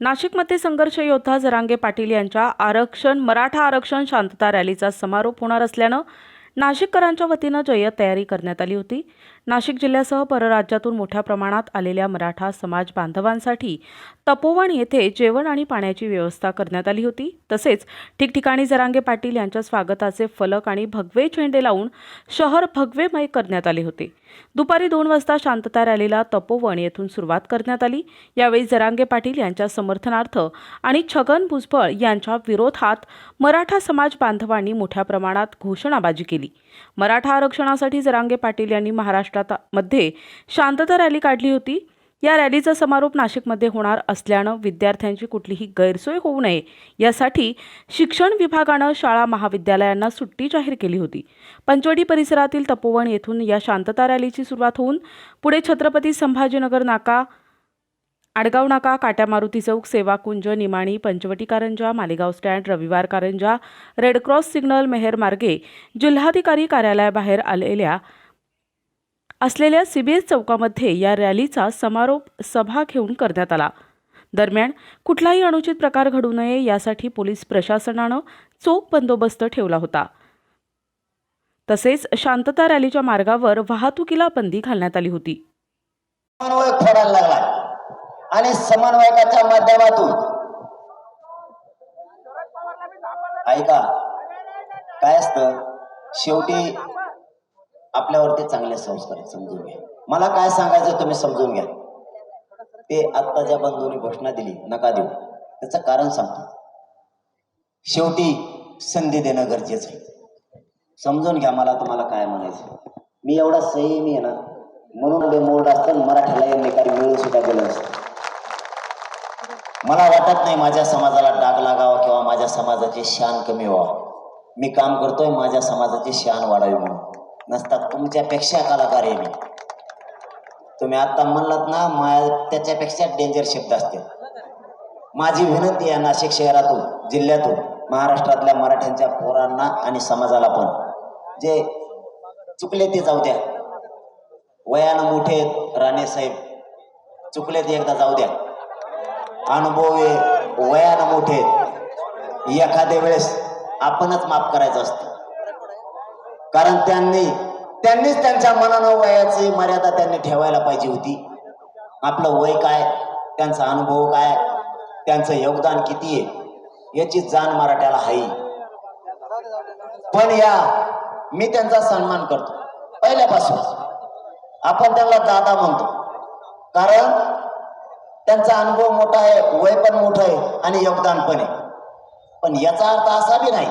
नाशिकमध्ये संघर्ष योद्धा जरांगे पाटील यांच्या आरक्षण मराठा आरक्षण शांतता रॅलीचा समारोप होणार असल्यानं नाशिककरांच्या वतीनं जय्यत तयारी करण्यात आली होती. नाशिक जिल्ह्यासह परराज्यातून मोठ्या प्रमाणात आलेल्या मराठा समाज बांधवांसाठी तपोवन येथे जेवण आणि पाण्याची व्यवस्था करण्यात आली होती. तसेच ठिकठिकाणी जरांगे पाटील यांच्या स्वागताचे फलक आणि भगवे झेंडे लावून शहर भगवेमय करण्यात आले होते. दुपारी दोन वाजता शांतता रॅलीला तपोवन येथून सुरुवात करण्यात आली. यावेळी जरांगे पाटील यांच्या समर्थनार्थ आणि छगन भुजबळ यांच्या विरोधात मराठा समाज बांधवांनी मोठ्या प्रमाणात घोषणाबाजी केली. मराठा आरक्षणासाठी जरांगे पाटील यांनी महाराष्ट्रात मध्ये शांतता रॅली काढली होती. या रॅलीचा समारोप नाशिकमध्ये होणार असल्यानं विद्यार्थ्यांची कुठलीही गैरसोय होऊ नये यासाठी शिक्षण विभागानं शाळा महाविद्यालयांना सुट्टी जाहीर केली होती. पंचवटी परिसरातील तपोवन येथून या शांतता रॅलीची सुरुवात होऊन पुढे छत्रपती संभाजीनगर नाका आडगाव नाका काट्या मारुती चौक सेवाकुंज निमाणी पंचवटी कारंजा मालेगाव स्टँड रविवार कारंजा रेडक्रॉस सिग्नल मेहर मार्गे जिल्हाधिकारी कार्यालयाबाहेर आलेल्या असलेल्या सीबीएस चौकामध्ये या रॅलीचा समारोप सभा घेऊन करण्यात आला. दरम्यान कुठलाही अनुचित प्रकार घडू नये यासाठी पोलीस प्रशासनानं चोख बंदोबस्त ठेवला होता. तसेच शांतता रॅलीच्या मार्गावर वाहतुकीला बंदी घालण्यात आली होती. आणि समन्वयकाच्या माध्यमातून. ऐका काय असतं? शेवटी आपल्यावरती चांगले संस्कार आहेत, समजून घ्या. मला काय सांगायचं तुम्ही समजून घ्या. ते आत्ता ज्या बंधूंनी घोषणा दिली नका देऊ. त्याचं कारण सांगतो. शेवटी संधी देणं गरजेचं आहे. समजून घ्या मला तुम्हाला काय म्हणायचं मी एवढा संयमी आहे ना म्हणून ते मोड असतं मराठीला यांनी काही वेळ सुद्धा गेलं असतं. मला वाटत नाही माझ्या समाजाला डाग लागावा किंवा माझ्या समाजाची शान कमी व्हावं. मी काम करतोय माझ्या समाजाची शान वाढावी म्हणून. नसतात तुमच्यापेक्षा कलाकार आहे मी. तुम्ही आत्ता म्हणलात ना मा त्याच्यापेक्षा डेंजर शब्द असतील. माझी विनंती आहे नाशिक शहरातून जिल्ह्यातून महाराष्ट्रातल्या मराठ्यांच्या पोरांना आणि समाजाला पण. जे चुकले ते जाऊ द्या. वयानं मोठे आहेत राणे साहेब चुकले ते एकदा जाऊ द्या. अनुभवे वयानं मोठे एखाद्या वेळेस आपणच माफ करायचं असतं. कारण त्यांनी त्यांनीच त्यांच्या मनानं वयाची मर्यादा त्यांनी ठेवायला पाहिजे होती. आपलं वय काय त्यांचा अनुभव काय त्यांचं योगदान किती आहे याची जाण मराठ्याला हाई पण या मी त्यांचा सन्मान करतो. पहिल्यापासून आपण त्यांना दादा म्हणतो. कारण त्यांचा अनुभव मोठा आहे वय पण मोठं आहे आणि योगदान पण आहे. पण याचा अर्थ असा बी नाही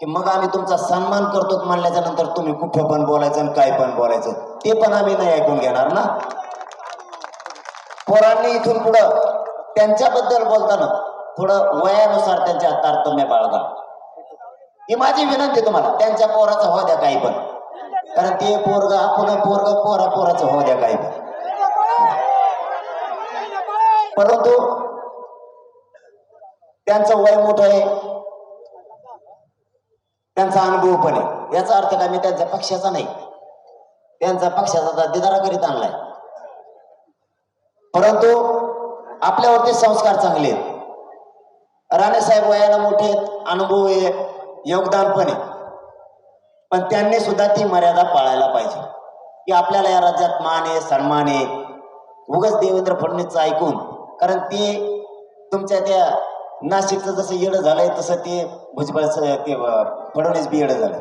की मग आम्ही तुमचा सन्मान करतो म्हणल्याच्या नंतर तुम्ही कुठं पण बोलायचं आणि काय पण बोलायचं ते पण आम्ही नाही ऐकून घेणार ना? पोरांनी इथून पुढं त्यांच्याबद्दल बोलताना थोडं वयानुसार त्यांच्या तारतम्य बाळगा. ही माझी विनंती तुम्हाला त्यांच्या पोराचं हो द्या काही पण. कारण ते पोरग आपण पोरग पोरा पोराचं हो द्या काही पण. परंतु त्यांचं वय मोठं आहे. त्यांचा अनुभव पण आहे. याचा अर्थ काय? मी त्यांच्या पक्षाचा नाही. त्यांचा पक्षाचा दिदारा करीत आणलाय. परंतु आपल्यावरती संस्कार चांगले आहेत. राणेसाहेब वयाला मोठे आहेत. अनुभव आहे योगदान पण आहे. पण त्यांनी सुद्धा ती मर्यादा पाळायला पाहिजे. की आपल्याला या राज्यात मान आहे सन्मान आहे. उगाच देवेंद्र फडणवीसचं ऐकून कारण ते तुमच्या त्या नाशिकचं जसं येडं झालंय तसं ते भुजबळचं ते फडणवीस बी येडं झालं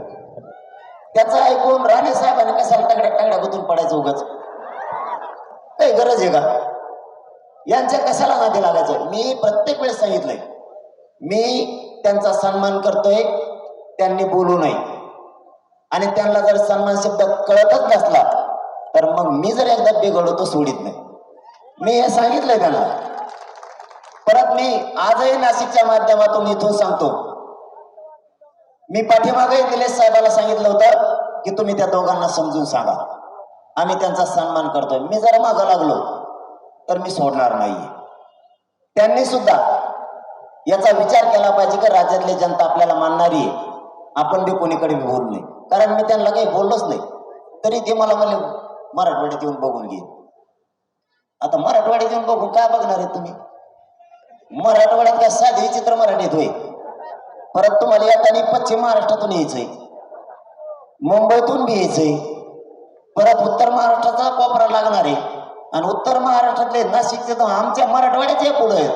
त्याचं ऐकून राणे साहेबांनी कशाला तगड्या तगड्या गुतून पडायचं उगाच? काही गरज आहे का? यांच्या कशाला नादी लागायचं? मी प्रत्येक वेळेस सांगितलंय. मी त्यांचा सन्मान करतोय त्यांनी बोलू नये. आणि त्यांना जर सन्मान शब्द कळतच नसला तर मग मी जर एकदा बिघडलो तो सोडित नाही. मी हे सांगितलंय त्यांना. परत मी आजही नाशिकच्या माध्यमातून इथून सांगतो. मी पाठीमागे निलेश साहेबाला सांगितलं होतं की तुम्ही त्या दोघांना समजून सांगा. आम्ही त्यांचा सन्मान करतोय. मी जर मागं लागलो तर मी सोडणार नाहीये. त्यांनी सुद्धा याचा विचार केला पाहिजे की राज्यातली जनता आपल्याला मानणारी आहे. आपण बी कोणीकडे बी बोलू नये कारण मी त्यांना काही बोललोच नाही. तरी ते मला म्हणले मराठवाड्यात येऊन बघून घे. आता मराठवाड्यात येऊन बघून काय बघणार आहे तुम्ही? मराठवाड्यात काय साधी चित्र मराठीत होय परत तुम्हाला येताना पश्चिम महाराष्ट्रातून यायचंय. मुंबईतून बी यायचंय. परत उत्तर महाराष्ट्राचा कोपरा लागणार आहे. आणि उत्तर महाराष्ट्रातले नाशिकचे तर आमच्या मराठवाड्याचे पुढे आहेत.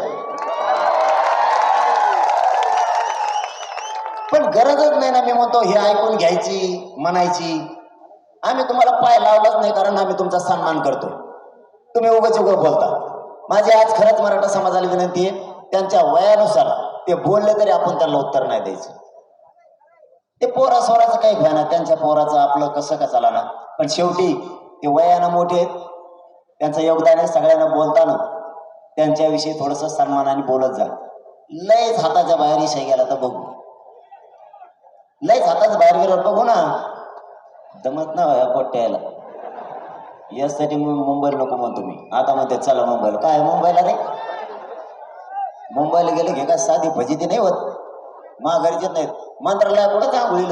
पण गरजच नाही ना मी म्हणतो हे ऐकून घ्यायची म्हणायची. आम्ही तुम्हाला पाय लावलाच नाही कारण आम्ही तुमचा सन्मान करतो तुम्ही उगाच उगं बोलता. माझी आज खरंच मराठा समाजाला विनंती आहे त्यांच्या वयानुसार ते बोलले तरी आपण त्यांना उत्तर नाही द्यायचं. ते पोरा स्वराचं काही घ्या ना त्यांच्या पोराचं आपलं कसं का चाला ना? पण शेवटी ते वयानं मोठे आहेत त्यांचं योगदान आहे सगळ्यांना बोलताना. त्यांच्याविषयी थोडस सन्मानाने बोलत जा. लयच हाताच्या बाहेर विषय गेला तर बघू. लयच हाताच्या बाहेर गेल्यावर बघू ना. जमत ना हो या पोट्याला यासाठी मुंबईला नको म्हणतो मी. आता म्हणते चला मुंबईला. काय मुंबईला रे मुंबईला गेले घे का साधी फजिती नाही होत? माघारीचे नाहीत. मंत्रालया कुठे आंघोळीला